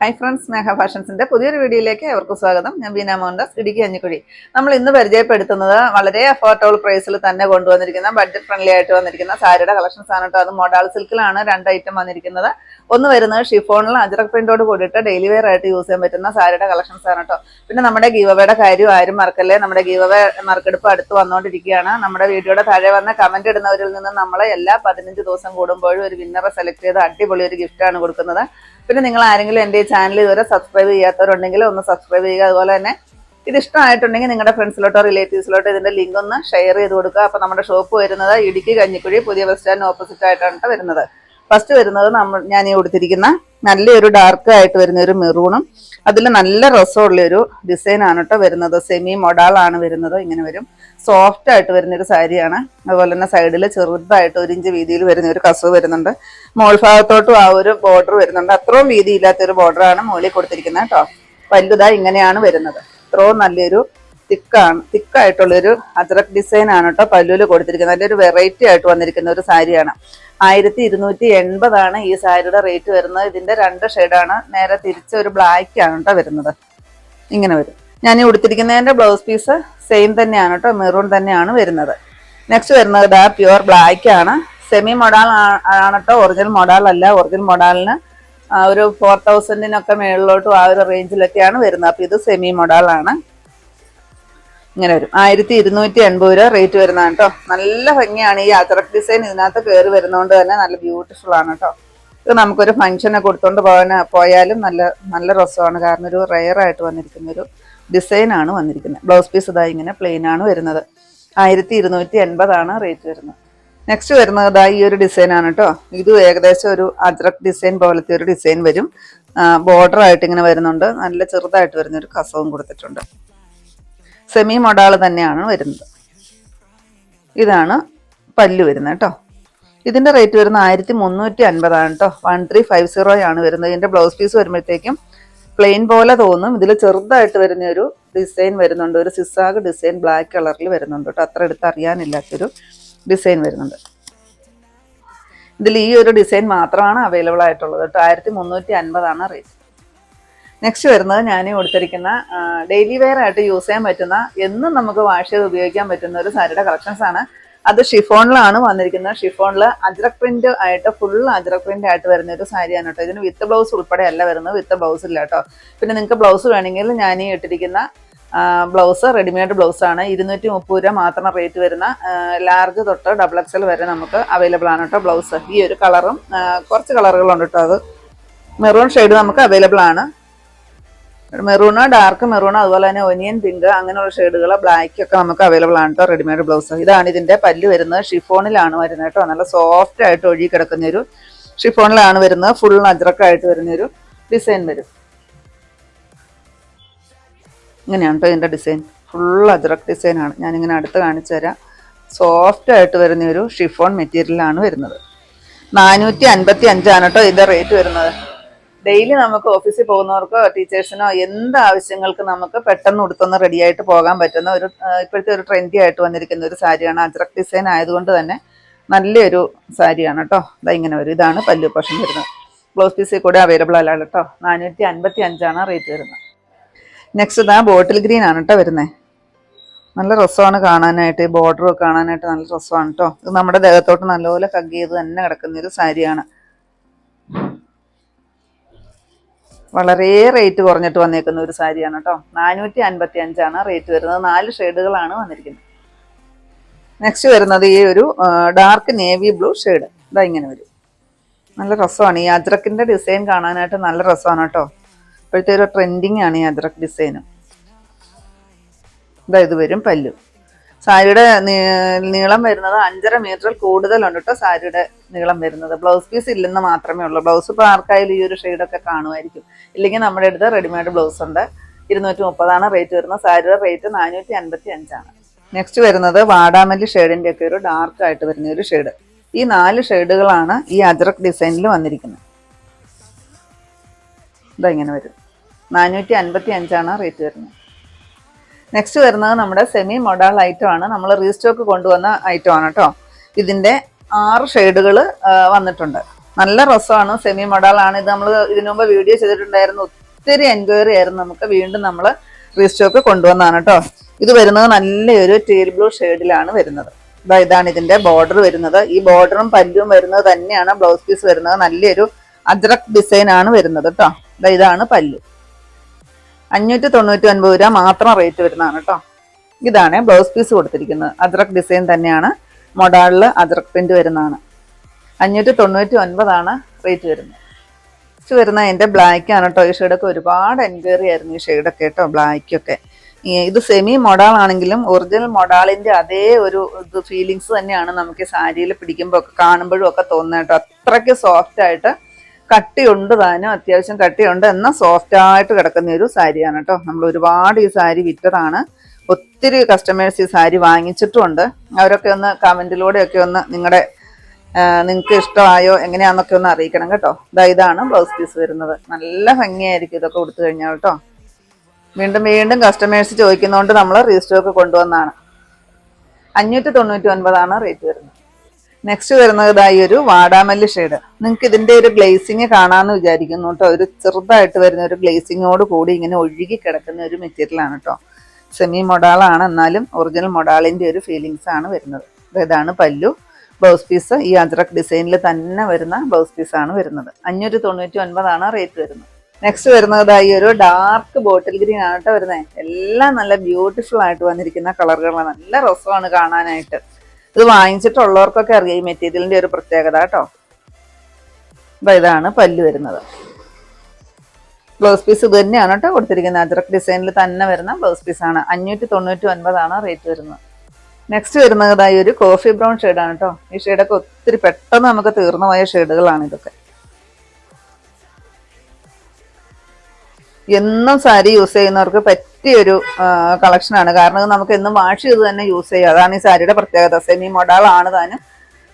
Hi friends സ്നേഹ ഫാഷൻസിന്റെ പുതിയൊരു വീഡിയോയിലേക്ക് അവർക്ക് സ്വാഗതം. ഞാൻ ബീന മോഹൻദാസ് ഇടുക്കി അഞ്ഞിക്കുഴി. നമ്മൾ ഇന്ന് പരിചയപ്പെടുത്തുന്നത് വളരെ അഫോർഡബിൾ പ്രൈസിൽ തന്നെ കൊണ്ടുവന്നിരിക്കുന്ന ബഡ്ജറ്റ് ഫ്രണ്ട്ലി ആയിട്ട് വന്നിരിക്കുന്ന സാരിയുടെ കളക്ഷൻസ് ആണ് അത് മോഡാൾ സിൽക്കിലാണ് രണ്ട് ഐറ്റം വന്നിരിക്കുന്നത്. ഒന്ന് വരുന്നത് ഷിഫോണിൽ അജറക് പ്രിന്റോട് കൂടിയിട്ട് ഡെയിലി വെയർ ആയിട്ട് യൂസ് ചെയ്യാൻ പറ്റുന്ന സാരിയുടെ കളക്ഷൻസ് ആണ് കേട്ടോ പിന്നെ നമ്മുടെ ഗീവവയുടെ കാര്യം ആരും മറക്കല്ലേ? നമ്മുടെ ഗീവവ മറക്കെടുപ്പ് അടുത്ത് വന്നുകൊണ്ടിരിക്കുകയാണ് നമ്മുടെ വീഡിയോയുടെ താഴെ വന്ന കമന്റ് ഇടുന്നവരിൽ നിന്ന് നമ്മൾ എല്ലാ പതിനഞ്ച് ദിവസം കൂടുമ്പോഴും ഒരു വിന്നറെ സെലക്ട് ചെയ്ത് അടിപൊളി ഒരു ഗിഫ്റ്റ് ആണ് കൊടുക്കുന്നത്. പിന്നെ നിങ്ങൾ ആരെങ്കിലും എന്റെ ഈ ചാനൽ ഇതുവരെ സബ്സ്ക്രൈബ് ചെയ്യാത്തവരുണ്ടെങ്കിൽ ഒന്ന് സബ്സ്ക്രൈബ് ചെയ്യുക. അതുപോലെ തന്നെ ഇത് ഇഷ്ടമായിട്ടുണ്ടെങ്കിൽ നിങ്ങളുടെ ഫ്രണ്ട്സിലോട്ടോ റിലേറ്റീവ്സിലോട്ടോ ഇതിന്റെ ലിങ്ക് ഒന്ന് ഷെയർ ചെയ്ത് കൊടുക്കുക. അപ്പോൾ നമ്മുടെ ഷോപ്പ് വരുന്നത് ഇടുക്കി കഞ്ഞിക്കുഴി പുതിയ ബസ് സ്റ്റാൻഡിന് ഓപ്പോസിറ്റ് ആയിട്ടാണ് ട്ടോ വരുന്നത്. ഫസ്റ്റ് വരുന്നത് നമ്മൾ ഞാൻ ഈ കൊടുത്തിരിക്കുന്ന നല്ലൊരു ഡാർക്ക് ആയിട്ട് വരുന്ന ഒരു മെറൂണും അതിൽ നല്ല രസമുള്ളൊരു ഡിസൈൻ ആണ് കേട്ടോ വരുന്നത്. സെമി മൊഡാളാണ് വരുന്നത്. ഇങ്ങനെ വരും. സോഫ്റ്റ് ആയിട്ട് വരുന്നൊരു സാരിയാണ്. അതുപോലെ തന്നെ സൈഡിൽ ചെറുതായിട്ട് ഒരു ഇഞ്ച് വീതിയിൽ വരുന്ന ഒരു കസവ് വരുന്നുണ്ട്. മോൾ ഭാഗത്തോട്ടും ആ ഒരു ബോർഡർ വരുന്നുണ്ട്. അത്രയും വീതി ഇല്ലാത്ത ഒരു ബോർഡറാണ് മോളിൽ കൊടുത്തിരിക്കുന്നത് കേട്ടോ. വലുതാ ഇങ്ങനെയാണ് വരുന്നത്. ഇത്രയും നല്ലൊരു തിക്കാണ് തിക്കായിട്ടുള്ളൊരു അദ്രക് ഡിസൈൻ ആണ് കേട്ടോ പല്ലുവിൽ കൊടുത്തിരിക്കുന്നത്. നല്ലൊരു വെറൈറ്റി ആയിട്ട് വന്നിരിക്കുന്ന ഒരു സാരിയാണ്. ആയിരത്തി ഇരുന്നൂറ്റി എൺപതാണ് ഈ സാരിയുടെ റേറ്റ് വരുന്നത്. ഇതിന്റെ രണ്ട് ഷെയ്ഡാണ് നേരെ തിരിച്ച ഒരു ബ്ലാക്ക് ആണ് കേട്ടോ വരുന്നത്. ഇങ്ങനെ വരും. ഞാൻ ഈ ഉടുത്തിരിക്കുന്നതിന്റെ ബ്ലൗസ് പീസ് സെയിം തന്നെയാണ് കേട്ടോ മെറൂൺ തന്നെയാണ് വരുന്നത്. നെക്സ്റ്റ് വരുന്നത് ഇതാ പ്യുവർ ബ്ലാക്ക് ആണ്. സെമി മൊഡാൾ ആണ് കേട്ടോ. ഒറിജിനൽ മൊഡാൾ അല്ല. ഒറിജിനൽ മൊഡാളിന് ഒരു ഫോർ തൗസൻഡിനൊക്കെ മേളിലോട്ടും ആ ഒരു റേഞ്ചിലൊക്കെയാണ് വരുന്നത്. അപ്പോൾ ഇത് സെമി മൊഡാളാണ് ഇങ്ങനെ വരും. ആയിരത്തി ഇരുന്നൂറ്റി എൺപത് രൂപ റേറ്റ് വരുന്നതാണ് കേട്ടോ നല്ല ഭംഗിയാണ് ഈ അത്രക് ഡിസൈൻ ഇതിനകത്ത് കയറി വരുന്നതുകൊണ്ട് തന്നെ നല്ല ബ്യൂട്ടിഫുൾ ആണ് കേട്ടോ ഇത് നമുക്കൊരു ഫംഗ്ഷനെ കൊടുത്തോണ്ട് പോകാൻ പോയാലും നല്ല നല്ല രസമാണ്. കാരണം ഒരു റെയർ ആയിട്ട് വന്നിരിക്കുന്ന ഒരു ഡിസൈൻ ആണ് വന്നിരിക്കുന്നത്. ബ്ലൗസ് പീസ് ഇതാ ഇങ്ങനെ പ്ലെയിൻ ആണ് വരുന്നത്. ആയിരത്തി ഇരുന്നൂറ്റി എൺപതാണ് റേറ്റ് വരുന്നത്. നെക്സ്റ്റ് വരുന്നത് ഇതാ ഈ ഒരു ഡിസൈൻ ആണ് കേട്ടോ ഇത് ഏകദേശം ഒരു അജ്രക് ഡിസൈൻ പോലത്തെ ഒരു ഡിസൈൻ വരും. ബോർഡർ ആയിട്ട് ഇങ്ങനെ വരുന്നുണ്ട്. നല്ല ചെറുതായിട്ട് വരുന്ന ഒരു കസവും കൊടുത്തിട്ടുണ്ട്. സെമി മൊഡാൾ തന്നെയാണ് വരുന്നത്. ഇതാണ് പല്ല് വരുന്നത് കേട്ടോ. ഇതിന്റെ റേറ്റ് വരുന്നത് ആയിരത്തി മുന്നൂറ്റി അൻപതാണ് കേട്ടോ. വൺ ത്രീ ഫൈവ് സീറോ ആണ് വരുന്നത്. ഇതിന്റെ ബ്ലൗസ് പീസ് വരുമ്പോഴത്തേക്കും പ്ലെയിൻ പോലെ തോന്നും. ഇതിൽ ചെറുതായിട്ട് വരുന്ന ഒരു ഡിസൈൻ വരുന്നുണ്ട്. ഒരു സിസാഗ് ഡിസൈൻ ബ്ലാക്ക് കളറിൽ വരുന്നുണ്ട് കേട്ടോ. അത്ര എടുത്ത് അറിയാനില്ലാത്തൊരു ഡിസൈൻ വരുന്നുണ്ട്. ഇതിൽ ഈ ഒരു ഡിസൈൻ മാത്രമാണ് അവൈലബിൾ ആയിട്ടുള്ളത് കേട്ടോ. ആയിരത്തി മുന്നൂറ്റി അൻപതാണ് റേറ്റ്. നെക്സ്റ്റ് വരുന്നത് ഞാൻ കൊടുത്തിരിക്കുന്ന ഡെയിലി വെയർ ആയിട്ട് യൂസ് ചെയ്യാൻ പറ്റുന്ന എന്നും നമുക്ക് വാഷ് ചെയ്ത് ഉപയോഗിക്കാൻ പറ്റുന്ന ഒരു സാരിയുടെ കളക്ഷൻസ് ആണ്. അത് ഷിഫോണിലാണ് വന്നിരിക്കുന്നത്. ഷിഫോണിൽ അജ്രക് പ്രിന്റ് ആയിട്ട് ഫുൾ അജ്രക് പ്രിന്റ് ആയിട്ട് വരുന്ന ഒരു സാരിയാണ് കേട്ടോ. ഇതിന് വിത്ത് ബ്ലൗസ് ഉൾപ്പെടെ അല്ല വരുന്നത്. വിത്ത് ബ്ലൗസ് ഇല്ല കേട്ടോ. പിന്നെ നിങ്ങൾക്ക് ബ്ലൗസ് വേണമെങ്കിൽ ഞാൻ ഈ ഇട്ടിരിക്കുന്ന ബ്ലൗസ് റെഡിമെയ്ഡ് ബ്ലൗസ് ആണ്. ഇരുന്നൂറ്റി മുപ്പത് രൂപ മാത്രം റേറ്റ് വരുന്ന ലാർജ് തൊട്ട് ഡബിൾ എക്സൽ വരെ നമുക്ക് അവൈലബിൾ ആണ് കേട്ടോ ബ്ലൗസ് ഈ ഒരു കളറും കുറച്ച് കളറുകളുണ്ട് കേട്ടോ അത്. മെറൂൺ ഷെയ്ഡ് നമുക്ക് അവൈലബിൾ ആണ്. മെറൂണ് ഡാർക്ക് മെറൂൺ അതുപോലെ തന്നെ ഒനിയൻ പിങ്ക് അങ്ങനെയുള്ള ഷെയ്ഡുകൾ ബ്ലാക്ക് ഒക്കെ നമുക്ക് അവൈലബിൾ ആണ് കേട്ടോ റെഡിമെയ്ഡ് ബ്ലൗസ് ഇതാണ് ഇതിന്റെ പല്ല് വരുന്നത്. ഷിഫോണിലാണ് വരുന്നത് കേട്ടോ നല്ല സോഫ്റ്റ് ആയിട്ട് ഒഴുകി കിടക്കുന്ന ഒരു ഷിഫോണിലാണ് വരുന്നത്. ഫുൾ അജ്രക്കായിട്ട് വരുന്ന ഒരു ഡിസൈൻ വരും. ഇങ്ങനെയാണ് കേട്ടോ ഇതിന്റെ ഡിസൈൻ ഫുൾ അജ്രക് ഡിസൈനാണ് ഞാനിങ്ങനെ അടുത്ത് കാണിച്ചു തരാം. സോഫ്റ്റ് ആയിട്ട് വരുന്ന ഒരു ഷിഫോൺ മെറ്റീരിയലാണ് വരുന്നത്. നാനൂറ്റി അൻപത്തി അഞ്ചാണ് കേട്ടോ ഇതിന്റെ റേറ്റ് വരുന്നത്. ഡെയിലി നമുക്ക് ഓഫീസിൽ പോകുന്നവർക്കോ ടീച്ചേഴ്സിനോ എന്ത് ആവശ്യങ്ങൾക്ക് നമുക്ക് പെട്ടെന്ന് ഉടുത്തൊന്ന് റെഡി ആയിട്ട് പോകാൻ പറ്റുന്ന ഒരു ഇപ്പോഴത്തെ ഒരു ട്രെൻഡി ആയിട്ട് വന്നിരിക്കുന്ന ഒരു സാരിയാണ്. അജ്രക് ഡിസൈൻ ആയതുകൊണ്ട് തന്നെ നല്ലൊരു സാരിയാണ് കേട്ടോ. ഇതാ ഇങ്ങനെ ഒരു ഇതാണ് പല്ലു പോഷൻ വരുന്നത്. ബ്ലൗസ് പീസിൽ കൂടെ അവൈലബിൾ അല്ല കേട്ടോ. നാനൂറ്റി അൻപത്തി അഞ്ചാണ് റേറ്റ് വരുന്നത്. നെക്സ്റ്റ് ഇതാ ബോട്ടിൽ ഗ്രീൻ ആണ് കേട്ടോ വരുന്നത് നല്ല രസമാണ് കാണാനായിട്ട്. ബോർഡർ കാണാനായിട്ട് നല്ല രസമാണ് കേട്ടോ. ഇത് നമ്മുടെ ദേഹത്തോട്ട് നല്ലപോലെ കഗ് ചെയ്ത് തന്നെ കിടക്കുന്ന ഒരു സാരിയാണ്. വളരെ റേറ്റ് കുറഞ്ഞിട്ട് വന്നേക്കുന്ന ഒരു സാരിയാണ് കേട്ടോ നാനൂറ്റി അൻപത്തി അഞ്ചാണ് റേറ്റ് വരുന്നത്. നാല് ഷെയ്ഡുകളാണ് വന്നിരിക്കുന്നത്. നെക്സ്റ്റ് വരുന്നത് ഈ ഒരു ഡാർക്ക് നേവി ബ്ലൂ ഷെയ്ഡ് ഇതാ ഇങ്ങനെ വരും. നല്ല രസമാണ്. ഈ അജ്രക്കിന്റെ ഡിസൈൻ കാണാനായിട്ട് നല്ല രസമാണ് കേട്ടോ ഇപ്പോഴത്തെ ഒരു ട്രെൻഡിങ് ആണ് ഈ അജ്രക് ഡിസൈനും ഇതാ ഇത് വരും പല്ലു. സാരിയുടെ നീളം വരുന്നത് അഞ്ചര മീറ്ററിൽ കൂടുതലുണ്ട് കേട്ടോ സാരിയുടെ നീളം വരുന്നത്. ബ്ലൗസ് പീസ് ഇല്ലെന്ന് മാത്രമേ ഉള്ളൂ. ബ്ലൗസ് ഇപ്പോൾ ആർക്കായാലും ഈ ഒരു ഷെയ്ഡൊക്കെ കാണുമായിരിക്കും. ഇല്ലെങ്കിൽ നമ്മുടെ അടുത്ത് റെഡിമെയ്ഡ് ബ്ലൗസ് ഉണ്ട്. ഇരുന്നൂറ്റി മുപ്പതാണ് റേറ്റ് വരുന്നത്. സാരിയുടെ റേറ്റ് നാനൂറ്റി അൻപത്തി അഞ്ചാണ് നെക്സ്റ്റ് വരുന്നത് വാടാമല്ലി ഷെയ്ഡിന്റെ ഒക്കെ ഒരു ഡാർക്ക് ആയിട്ട് വരുന്ന ഒരു ഷെയ്ഡ് ഈ നാല് ഷെയ്ഡുകളാണ് ഈ അജ്രക് ഡിസൈനിൽ വന്നിരിക്കുന്നത്. ഇതാ ഇങ്ങനെ വരും. നാനൂറ്റി അൻപത്തി അഞ്ചാണ് റേറ്റ് വരുന്നത്. നെക്സ്റ്റ് വരുന്നത് നമ്മുടെ സെമി മൊഡാൾ ഐറ്റം ആണ്. നമ്മൾ റീസ്റ്റോക്ക് കൊണ്ടുവന്ന ഐറ്റം ആണ് കേട്ടോ ഇതിന്റെ ആറ് ഷെയ്ഡുകൾ വന്നിട്ടുണ്ട്. നല്ല രസമാണ് സെമി മോഡലാണ് ഇത് നമ്മൾ ഇതിനു മുമ്പ് വീഡിയോ ചെയ്തിട്ടുണ്ടായിരുന്നു. ഒത്തിരി എൻക്വയറി ആയിരുന്നു. നമുക്ക് വീണ്ടും നമ്മൾ റീസ്റ്റോക്ക് കൊണ്ടുവന്നാണ് കേട്ടോ ഇത് വരുന്നത് നല്ലൊരു ടീൽ ബ്ലൂ ഷെയ്ഡിലാണ് വരുന്നത്. ഇതാ ഇതാണ് ഇതിന്റെ ബോർഡർ വരുന്നത്. ഈ ബോർഡറും പല്ലും വരുന്നത് തന്നെയാണ്. ബ്ലൗസ് പീസ് വരുന്നത്. നല്ലൊരു അജ്രക് ഡിസൈനാണ് ആണ് വരുന്നത് കേട്ടോ ഇതാ ഇതാണ് പല്ലു. അഞ്ഞൂറ്റി തൊണ്ണൂറ്റി ഒൻപത് രൂപ മാത്രം റേറ്റ് വരുന്നതാണ് കേട്ടോ ഇതാണ് ബ്ലൗസ് പീസ് കൊടുത്തിരിക്കുന്നത്. അദ്രക് ഡിസൈൻ തന്നെയാണ്. മൊഡാളിൽ അദ്രക് പ്രിന്റ് വരുന്നതാണ്. അഞ്ഞൂറ്റി തൊണ്ണൂറ്റി ഒൻപതാണ് റേറ്റ് വരുന്നത്. നെക്സ്റ്റ് വരുന്ന എന്റെ ബ്ലാക്ക് ആണ് കേട്ടോ ഈ ഷെയ്ഡൊക്കെ ഒരുപാട് എൻക്വയറി ആയിരുന്നു ഈ ഷെയ്ഡൊക്കെ കേട്ടോ ബ്ലാക്കൊക്കെ ഇത് സെമി മൊഡാൾ ആണെങ്കിലും ഒറിജിനൽ മൊഡാളിന്റെ അതേ ഒരു ഇത് ഫീലിങ്സ് തന്നെയാണ് നമുക്ക് സാരിയിൽ പിടിക്കുമ്പോൾ ഒക്കെ കാണുമ്പോഴും ഒക്കെ തോന്നുന്നത് കേട്ടോ അത്രയ്ക്ക് സോഫ്റ്റ് ആയിട്ട് കട്ടിയുണ്ട് താനും അത്യാവശ്യം കട്ടിയുണ്ട് എന്നാൽ സോഫ്റ്റ് ആയിട്ട് കിടക്കുന്ന ഒരു സാരിയാണ് കേട്ടോ. നമ്മൾ ഒരുപാട് ഈ സാരി വിറ്റതാണ്. ഒത്തിരി കസ്റ്റമേഴ്സ് ഈ സാരി വാങ്ങിച്ചിട്ടുമുണ്ട്. അവരൊക്കെ ഒന്ന് കമന്റിലൂടെയൊക്കെ ഒന്ന് നിങ്ങളുടെ നിങ്ങൾക്ക് ഇഷ്ടമായോ എങ്ങനെയാണെന്നൊക്കെ ഒന്ന് അറിയിക്കണം കേട്ടോ. ഇതാ ഇതാണ് ബ്ലൗസ് പീസ് വരുന്നത്. നല്ല ഭംഗിയായിരിക്കും ഇതൊക്കെ കൊടുത്തു കഴിഞ്ഞാൽ കേട്ടോ. വീണ്ടും വീണ്ടും കസ്റ്റമേഴ്സ് ചോദിക്കുന്നതുകൊണ്ട് നമ്മൾ റീസ്റ്റോക്ക് കൊണ്ടുവന്നാണ്. അഞ്ഞൂറ്റി തൊണ്ണൂറ്റി ഒൻപതാണ് റേറ്റ് വരുന്നത്. നെക്സ്റ്റ് വരുന്നത് ഇതായി ഒരു വാടാമല്ലി ഷെയ്ഡ് നിങ്ങൾക്ക് ഇതിന്റെ ഒരു ഗ്ലേസിങ് കാണാമെന്ന് വിചാരിക്കുന്നു കേട്ടോ. ഒരു ചെറുതായിട്ട് വരുന്ന ഒരു ഗ്ലേസിങ്ങോട് കൂടി ഇങ്ങനെ ഒഴുകി കിടക്കുന്ന ഒരു മെറ്റീരിയൽ ആണ് കേട്ടോ. സെമി മൊഡാളാണ് എന്നാലും ഒറിജിനൽ മൊഡാളിന്റെ ഒരു ഫീലിങ്സ് ആണ് വരുന്നത്. ഇതാണ് പല്ലു. ബ്ലൗസ് പീസ് ഈ അജ്രക് ഡിസൈനിൽ തന്നെ വരുന്ന ബ്ലൗസ് പീസ് ആണ് വരുന്നത്. അഞ്ഞൂറ്റി തൊണ്ണൂറ്റി ഒൻപതാണ് റേറ്റ് വരുന്നത്. നെക്സ്റ്റ് വരുന്നത് ഈ ഒരു ഡാർക്ക് ബോട്ടിൽ ഗ്രീൻ ആണ് കേട്ടോ വരുന്നത്. എല്ലാം നല്ല ബ്യൂട്ടിഫുൾ ആയിട്ട് വന്നിരിക്കുന്ന കളറുകളാണ് നല്ല രസമാണ് കാണാനായിട്ട്. ഇത് വാങ്ങിച്ചിട്ടുള്ളവർക്കൊക്കെ അറിയാം ഈ മെറ്റീരിയലിന്റെ ഒരു പ്രത്യേകത കേട്ടോ. അപ്പൊ ഇതാണ് പല്ല് വരുന്നത്. ബ്ലൗസ് പീസ് ഇത് തന്നെയാണ് കേട്ടോ കൊടുത്തിരിക്കുന്നത്. അജ്രക് ഡിസൈനിൽ തന്നെ വരുന്ന ബ്ലൗസ് ആണ്. അഞ്ഞൂറ്റി തൊണ്ണൂറ്റി ഒൻപതാണ് റേറ്റ് വരുന്നത്. നെക്സ്റ്റ് വരുന്നതായി ഒരു കോഫി ബ്രൗൺ ഷെയ്ഡാണ് കേട്ടോ. ഈ ഷെയ്ഡൊക്കെ ഒത്തിരി പെട്ടെന്ന് നമുക്ക് തീർന്നു പോയ ഷെയ്ഡുകളാണ് ഇതൊക്കെ. എന്നും സാരി യൂസ് ചെയ്യുന്നവർക്ക് പറ്റിയൊരു കളക്ഷനാണ്. കാരണം നമുക്ക് എന്നും വാഷ് ചെയ്ത് തന്നെ യൂസ് ചെയ്യുക അതാണ് ഈ സാരിയുടെ പ്രത്യേകത. സെമി മൊഡാളാണ് താനും.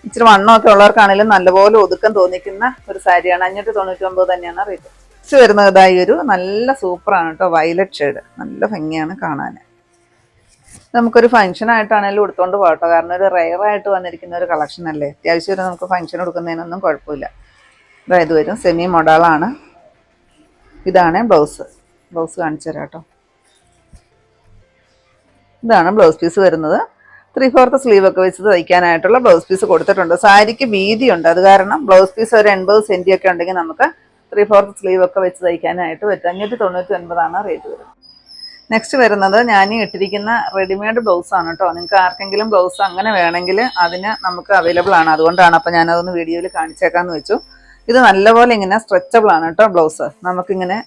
ഇച്ചിരി വണ്ണമൊക്കെ ഉള്ളവർക്കാണെങ്കിലും നല്ലപോലെ ഒതുക്കം തോന്നിക്കുന്ന ഒരു സാരിയാണ്. അഞ്ഞൂറ്റി തൊണ്ണൂറ്റി ഒമ്പത് തന്നെയാണ് റേറ്റ് നെക്സ്റ്റ് വരുന്നത് ഇതായി ഒരു നല്ല സൂപ്പറാണ് കേട്ടോ വയലറ്റ് ഷെയ്ഡ് നല്ല ഭംഗിയാണ് കാണാൻ. നമുക്കൊരു ഫംഗ്ഷൻ ആയിട്ടാണെങ്കിലും എടുത്തോണ്ട് പോകട്ടോ കാരണം ഒരു റെയർ ആയിട്ട് വന്നിരിക്കുന്ന ഒരു കളക്ഷൻ അല്ലേ? അത്യാവശ്യം ഒരു നമുക്ക് ഫംഗ്ഷൻ എടുക്കുന്നതിനൊന്നും കുഴപ്പമില്ല. അതായത് വരും. സെമി മൊഡാളാണ് ഇതാണ് ബ്ലൗസ് ബ്ലൗസ് കാണിച്ചു തരാം കേട്ടോ ഇതാണ് ബ്ലൗസ് പീസ് വരുന്നത്. ത്രീ ഫോർത്ത് സ്ലീവ് ഒക്കെ വെച്ച് തയ്ക്കാനായിട്ടുള്ള ബ്ലൗസ് പീസ് കൊടുത്തിട്ടുണ്ട്. സാരിക്ക് വീതിയുണ്ട്. അത് കാരണം ബ്ലൗസ് പീസ് ഒരു എൺപത് സെന്റി ഒക്കെ ഉണ്ടെങ്കിൽ നമുക്ക് ത്രീ ഫോർത്ത് സ്ലീവ് ഒക്കെ വെച്ച് തയ്ക്കാനായിട്ട് പറ്റും. അഞ്ഞൂറ്റി തൊണ്ണൂറ്റി ഒൻപതാണ് റേറ്റ് വരുന്നത്. നെക്സ്റ്റ് വരുന്നത് ഞാൻ ഇട്ടിരിക്കുന്ന റെഡിമെയ്ഡ് ബ്ലൗസ് ആണ് കേട്ടോ നിങ്ങൾക്ക് ആർക്കെങ്കിലും ബ്ലൗസ് അങ്ങനെ വേണമെങ്കിൽ അതിന് നമുക്ക് അവൈലബിൾ ആണ്. അതുകൊണ്ടാണ് അപ്പം ഞാനതൊന്ന് വീഡിയോയിൽ കാണിച്ചേക്കാന്ന് വെച്ചു. ഇത് നല്ലപോലെ ഇങ്ങനെ സ്ട്രെച്ചബിൾ ആണ് കേട്ടോ ബ്ലൗസ് നമുക്കിങ്ങനെ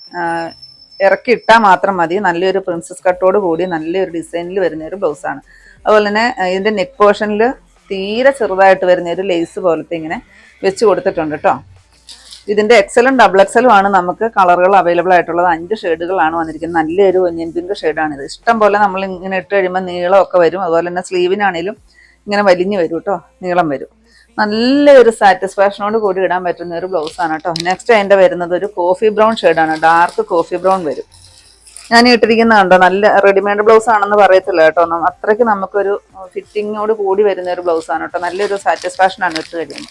ഇറക്കി ഇട്ടാൽ മാത്രം മതി. നല്ലൊരു പ്രിൻസസ് കട്ടോട് കൂടി നല്ലൊരു ഡിസൈനിൽ വരുന്ന ഒരു ബ്ലൗസാണ് അതുപോലെ തന്നെ ഇതിന്റെ നെക്ക് പോർഷനിൽ തീരെ ചെറുതായിട്ട് വരുന്ന ഒരു ലേസ് പോലത്തെ ഇങ്ങനെ വെച്ച് കൊടുത്തിട്ടുണ്ട് കേട്ടോ ഇതിന്റെ എക്സലും ഡബിൾ എക്സലും ആണ് നമുക്ക് കളറുകൾ അവൈലബിൾ ആയിട്ടുള്ളത്. അഞ്ച് ഷെയ്ഡുകളാണ് വന്നിരിക്കുന്നത്. നല്ലൊരു ഒന്നിയൻ പിങ്ക് ഷെയ്ഡാണ് ഇത്. ഇഷ്ടം പോലെ നമ്മൾ ഇങ്ങനെ ഇട്ട് കഴിയുമ്പോൾ നീളമൊക്കെ വരും. അതുപോലെ തന്നെ സ്ലീവിനാണേലും ഇങ്ങനെ വലിഞ്ഞു വരും കേട്ടോ നീളം വരും. നല്ലൊരു സാറ്റിസ്ഫാക്ഷനോട് കൂടി ഇടാൻ പറ്റുന്ന ഒരു ബ്ലൗസ് ആണ് കേട്ടോ. നെക്സ്റ്റ് അതിന്റെ വരുന്നത് ഒരു കോഫി ബ്രൗൺ ഷെയ്ഡാണ് ഡാർക്ക് കോഫി ബ്രൗൺ വരും. ഞാൻ ഇട്ടിരിക്കുന്ന കണ്ടോ നല്ല റെഡിമെയ്ഡ് ബ്ലൗസ് ആണെന്ന് പറയത്തില്ല കേട്ടോ. അത്രയ്ക്ക് നമുക്കൊരു ഫിറ്റിങ്ങോട് കൂടി വരുന്ന ഒരു ബ്ലൗസ് ആണ് കേട്ടോ. നല്ലൊരു സാറ്റിസ്ഫാക്ഷനാണ് ഇട്ട് കഴിയുമ്പോൾ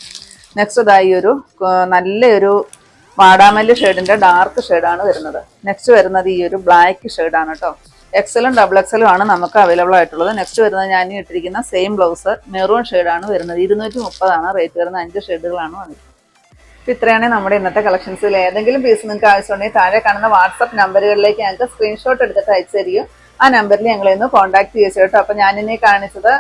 നെക്സ്റ്റ് ഇതായി ഒരു നല്ലൊരു വാടാമല്ലി ഷെയ്ഡിന്റെ ഡാർക്ക് ഷെയ്ഡാണ് വരുന്നത്. നെക്സ്റ്റ് വരുന്നത് ഈ ഒരു ബ്ലാക്ക് ഷെയ്ഡാണ് കേട്ടോ. എക്സലും ഡബിൾ എക്സലും ആണ് നമുക്ക് അവൈലബിൾ ആയിട്ടുള്ളത്. നെക്സ്റ്റ് വരുന്നത് ഞാൻ ഇട്ടിരിക്കുന്ന സെയിം ബ്ലൗസ് മെറൂൺ ഷെയ്ഡാണ് വരുന്നത്. ഇരുന്നൂറ്റി മുപ്പതാണ് റേറ്റ് വരുന്ന അഞ്ച് ഷെയ്ഡുകളാണ് വന്നിരിക്കുന്നത് അപ്പോൾ ഇത്രയാണ് നമ്മുടെ ഇന്നത്തെ കളക്ഷൻസിൽ ഏതെങ്കിലും പീസ് നിങ്ങൾക്ക് ആവശ്യമുണ്ടെങ്കിൽ താഴെ കാണുന്ന വാട്സപ്പ് നമ്പറുകളിലേക്ക് ഞങ്ങൾക്ക് സ്ക്രീൻഷോട്ട് എടുത്തിട്ട് അയച്ചു തരികയും ആ നമ്പറിൽ ഞങ്ങളെ ഒന്ന് കോൺടാക്ട് ചെയ്യിച്ചു കേട്ടോ അപ്പോൾ ഞാനിനി കാണിച്ചത്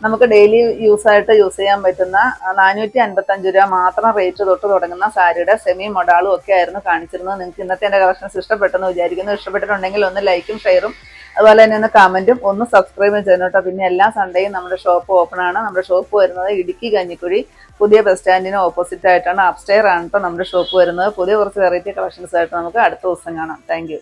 നമുക്ക് ഡെയിലി യൂസ് ആയിട്ട് യൂസ് ചെയ്യാൻ പറ്റുന്ന നാനൂറ്റി അൻപത്തഞ്ച് രൂപ മാത്രം റേറ്റ് തൊട്ട് തുടങ്ങുന്ന സാരിയുടെ സെമി മൊഡാളും ഒക്കെ ആയിരുന്നു കാണിച്ചിരുന്നത്. നിങ്ങൾക്ക് ഇന്നത്തെ എന്റെ കളക്ഷൻസ് ഇഷ്ടപ്പെട്ടെന്ന് വിചാരിക്കുന്നു. ഇഷ്ടപ്പെട്ടിട്ടുണ്ടെങ്കിൽ ഒന്ന് ലൈക്കും ഷെയറും അതുപോലെ തന്നെ ഒന്ന് കമന്റും ഒന്ന് സബ്സ്ക്രൈബ് ചെയ്യണം കേട്ടോ. പിന്നെ എല്ലാ സൺഡേയും നമ്മുടെ ഷോപ്പ് ഓപ്പൺ ആണ്. നമ്മുടെ ഷോപ്പ് വരുന്നത് ഇടുക്കി കഞ്ഞിക്കുഴി പുതിയ ബസ് സ്റ്റാൻഡിന് ഓപ്പോസിറ്റ് ആയിട്ടാണ്. അപ്സ്റ്റെയർ ആണ് കേട്ടോ നമ്മുടെ ഷോപ്പ് വരുന്നത്. പുതിയ കുറച്ച് വെറൈറ്റി കളക്ഷൻസ് ആയിട്ട് നമുക്ക് അടുത്ത ദിവസം കാണാം. താങ്ക്